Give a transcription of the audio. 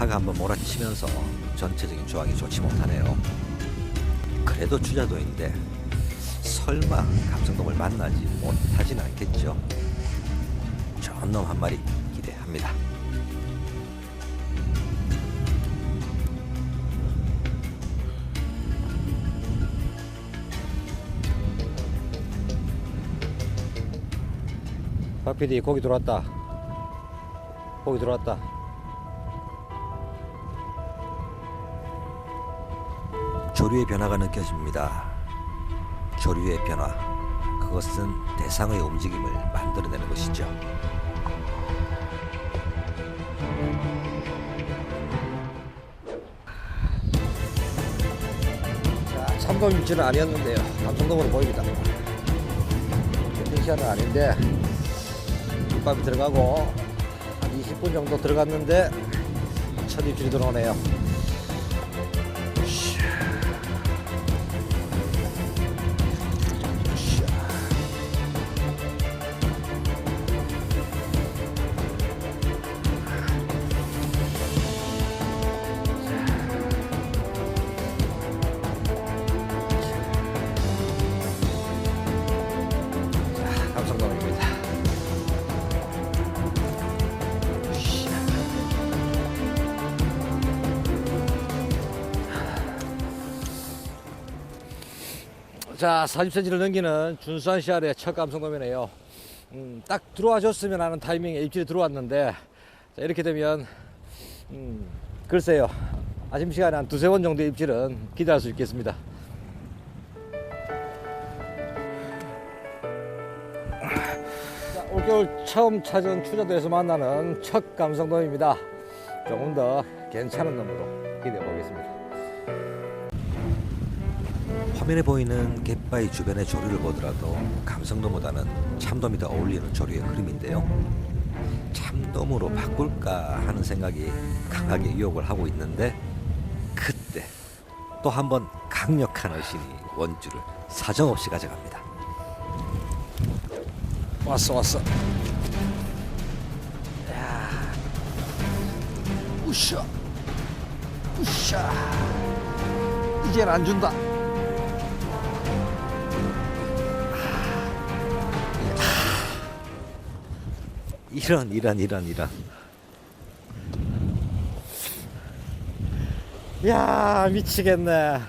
파가 한번 몰아치면서 전체적인 조항이 좋지 못하네요. 그래도 추자도인데 설마 감성돔을 만나지 못하진 않겠죠. 좋은 놈한 마리 기대합니다. 박 PD 고기 들어왔다. 고기 들어왔다. 조류의 변화가 느껴집니다. 조류의 변화. 그것은 대상의 움직임을 만들어내는 것이죠. 자, 참돔 입질은 아니었는데요. 감성돔으로 보입니다. 컨디션은 아닌데 밑밥이 들어가고 한 20분 정도 들어갔는데 첫 입질이 들어오네요. 샤. 자, 40cm를 넘기는 준수한 씨알의 첫 감성돔이네요. 음, 딱 들어와 줬으면 하는 타이밍에 입질이 들어왔는데, 자, 이렇게 되면, 음, 글쎄요. 아침 시간에 한 두세 번 정도의 입질은 기대할 수 있겠습니다. 올겨울 처음 찾은 추자도에서 만나는 첫 감성돔입니다. 조금 더 괜찮은 놈으로 기대해 보겠습니다. 화면에 보이는 갯바위 주변의 조류를 보더라도 감성돔보다는 참돔이 더 어울리는 조류의 흐름인데요. 참돔으로 바꿀까 하는 생각이 강하게 유혹을 하고 있는데 그때 또 한 번 강력한 어신이 원주를 사정없이 가져갑니다. 왔어 왔어. 야. 우샤. 우샤. 이젠 안 준다. 이런 이런 이런 이런 야 미치겠네